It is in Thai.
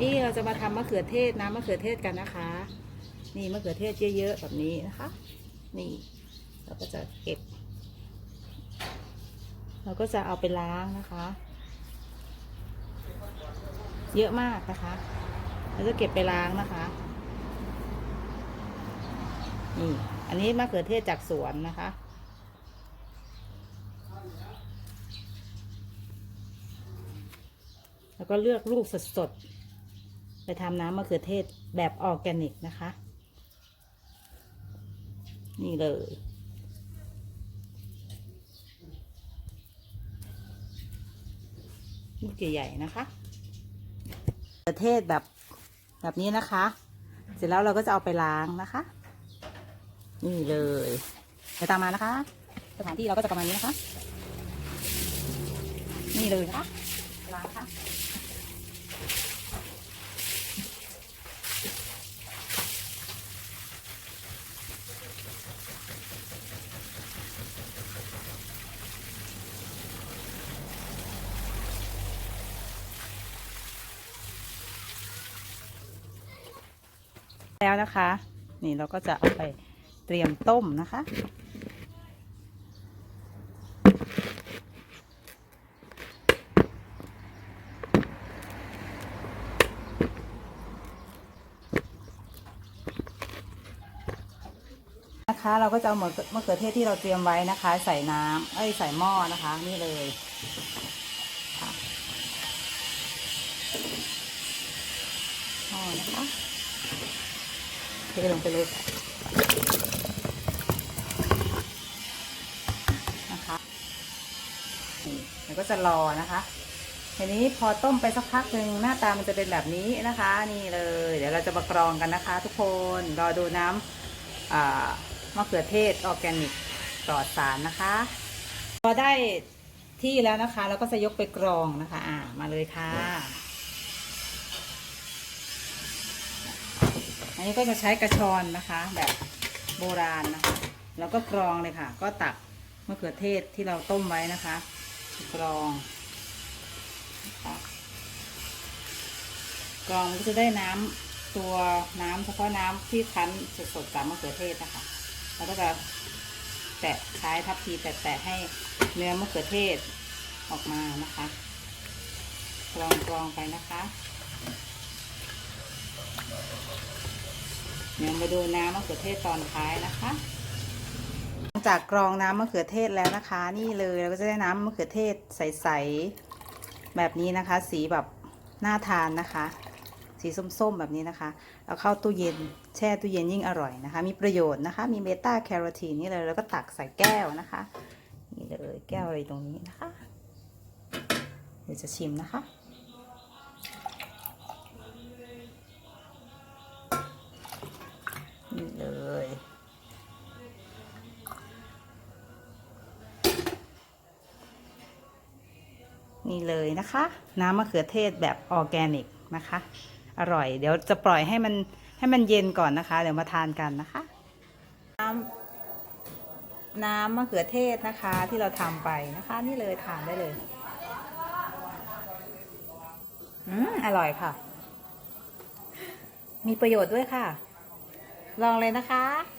นี่เราจะมาทำมะเขือเทศน้ำมะเขือเทศกันนะคะ นี่มะเขือเทศเยอะๆแบบนี้นะคะ นี่เราก็จะเก็บ เราก็จะเอาไปล้างนะคะ เยอะมากนะคะเราจะเก็บไปล้างนะคะ นี่ อันนี้มะเขือเทศจากสวนนะคะแล้วก็เลือกลูกสดๆ ไปทำน้ำมะเขือเทศแบบออร์แกนิกนะคะ นี่เลย ลูกใหญ่ๆนะคะมะเขือเทศแบบแบบนี้นะคะ เสร็จแล้วเราก็จะเอาไปล้างนะคะ นี่เลยไปตามมานะคะ สถานที่เราก็จะประมาณนี้นะคะ นี่เลยนะคะล้างค่ะ แล้วนะคะ นี่เราก็จะเอาไปเตรียมต้มนะคะ นะคะ เราก็จะเอามะเมะเขือเทศที่เราเตรียมไว้นะคะ ใส่น้ำเอ้ยใส่หม้อนะคะ นี่เลยหม้อนะคะ ทลงไปเลยนะคะนี่แล้วก็จะรอนะคะทีนี้พอต้มไปสักพักหนึ่งหน้าตามันจะเป็นแบบนี้นะคะ นี่เลย เดี๋ยวเราจะมากรองกันนะคะ ทุกคนรอดูน้ำมะเขือเทศออร์แกนิกปลอดสารนะคะ พอได้ที่แล้วนะคะ เราก็จะยกไปกรองนะคะ อ่ามาเลยค่ะ อันนี้ก็จะใช้กระชอนนะคะ แบบโบราณนะคะ แล้วก็กรองเลยค่ะ ก็ตักมะเขือเทศที่เราต้มไว้นะคะกรองกรองก็จะได้น้ำตัวน้ำเฉพาะน้ำที่คั้นสดๆจากมะเขือเทศนะคะเราก็จะแตะใช้ทับทีแตะๆให้เนื้อมะเขือเทศออกมานะคะกรองกรองไปนะคะ เดี๋ยวมาดูน้ำมะเขือเทศตอนท้ายนะคะหลังจากกรองน้ำมะเขือเทศแล้วนะคะ นี่เลยเราก็จะได้น้ำมะเขือเทศใสๆแบบนี้นะคะ สีแบบน่าทานนะคะ สีส้มๆแบบนี้นะคะเอาเข้าตู้เย็นแช่ตู้เย็นยิ่งอร่อยนะคะ มีประโยชน์นะคะ มีเบต้าแคโรทีนนี่เลยแล้วก็ตักใส่แก้วนะคะนี่เลยแก้วอะไรตรงนี้นะคะ เดี๋ยวจะชิมนะคะ นี่เลยนี่เลยนะคะ น้ำมะเขือเทศแบบออร์แกนิกนะคะ อร่อย เดี๋ยวจะปล่อยให้มันให้มันเย็นก่อนนะคะ เดี๋ยวมาทานกันนะคะ น้ำน้ำมะเขือเทศนะคะที่เราทำไปนะคะ นี่เลยทานได้เลยอืมอร่อยค่ะ มีประโยชน์ด้วยค่ะ ลองเลยนะคะ